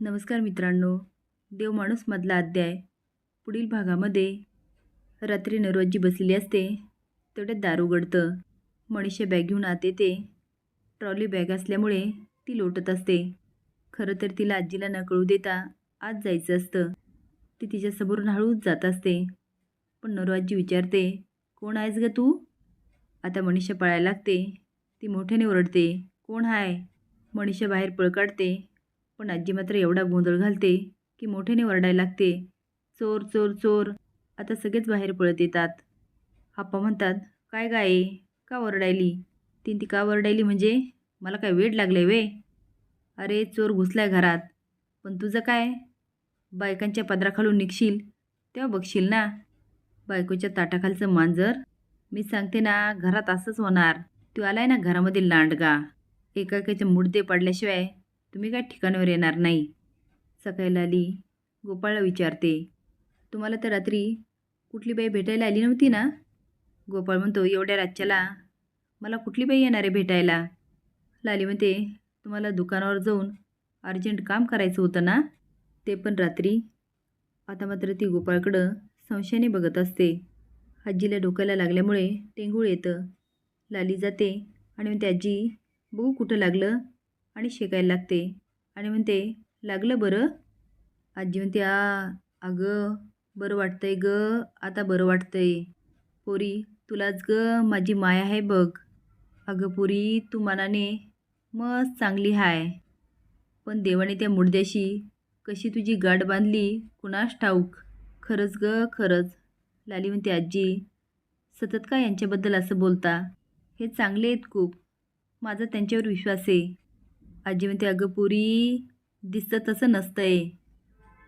नमस्कार मित्रांनो. देव माणूसमधला अध्याय पुढील भागामध्ये. रात्री नरवाजी बसलेली असते. तेवढ्यात दार उघडतं मनीषा बॅग घेऊन आत येते. ट्रॉली बॅग असल्यामुळे ती लोटत असते. खरं तर तिला आजीला न कळू देता आज जायचं असतं. ती तिच्यासमोरून हळूच जात असते. पण नरवाजी विचारते कोण आहेस ग तू? आता मनीषा पळायला लागते. ती मोठ्याने ओरडते. कोण आहे मनीषा बाहेर पळ काढते. पण आजी मात्र एवढा गोंधळ घालते की मोठ्याने ओरडायला लागते. चोर चोर चोर. आता सगळेच बाहेर पळत येतात. आप्पा म्हणतात काय गाय का ओरडायली तीन ती का ओरडायली म्हणजे? मला काय वेड लागले वे अरे चोर घुसलाय घरात. पण तुझं काय? बायकांच्या पदराखालून निघशील. तेव्हा बघशील ना. बायकोच्या ताटाखालचं मांजर? मी सांगते ना घरात असंच होणार. तू आलाय ना घरामधील लांडगा. एकाकाचे मुडदे पडल्याशिवाय तुम्ही काय ठिकाणावर येणार नाही. सकाळला आली गोपाळला विचारते. तुम्हाला तर रात्री कुठली बाई भेटायला आली नव्हती ना? गोपाळ म्हणतो एवढ्या रातच्याला. मला कुठली बाई येणार आहे भेटायला? लाली म्हणते तुम्हाला दुकानावर जाऊन अर्जंट काम करायचं होतं ना? ते पण रात्री. आता मात्र ती गोपाळकडं संशयाने बघत असते. आजीला डोक्याला लागल्यामुळे टेंगूळ येतं. लाली जाते आणि म्हणते आजी बघू कुठं लागलं? आणि शेकायला लागते. आणि म्हणते लागलं बरं. आजी म्हणते आ अगं बरं वाटतंय ग आता बरं वाटतंय. पोरी तुलाच ग माझी माय आहे बघ. अगं पोरी तू मनाने मस्त चांगली हाय. पण देवाने त्या मुडद्याशी कशी तुझी गाठ बांधली कुणास ठाऊक? खरंच ग खरंच. लाली म्हणते आजी सतत का यांच्याबद्दल असं बोलता? हे चांगले आहेत खूप. माझा त्यांच्यावर विश्वास आहे. आजी म्हणते अगं पुरी दिसतं तसं नसतंय.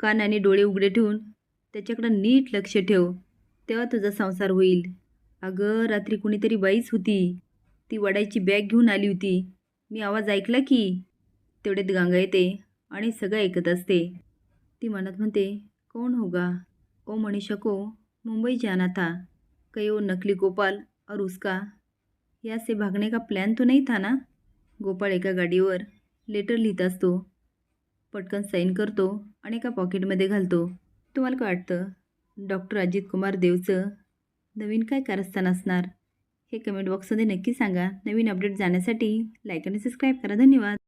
कान आणि डोळे उघडे ठेवून त्याच्याकडं नीट लक्ष ठेव. तेव्हा तुझा संसार होईल. अगं रात्री कुणीतरी बाईच होती. ती वडायची बॅग घेऊन आली होती. मी आवाज ऐकला की? तेवढ्यात गंगा येते आणि सगळं ऐकत असते. ती मनात म्हणते कोण होगा ओ मनीषा को मुंबई जाना था. कई ओ नकली गोपाल और उसका. या से भागने का प्लॅन तो नाही था ना? गोपाळ एका गाडीवर लेटर लिहित असतो. पटकन साईन करतो आणि एका पॉकेटमध्ये घालतो. तुम्हाला काय वाटतं? डॉक्टर अजित कुमार देवचं नवीन काय कारस्थान असणार? हे कमेंट बॉक्समध्ये नक्की सांगा. नवीन अपडेट जाण्यासाठी लाईक आणि सबस्क्राईब करा. धन्यवाद.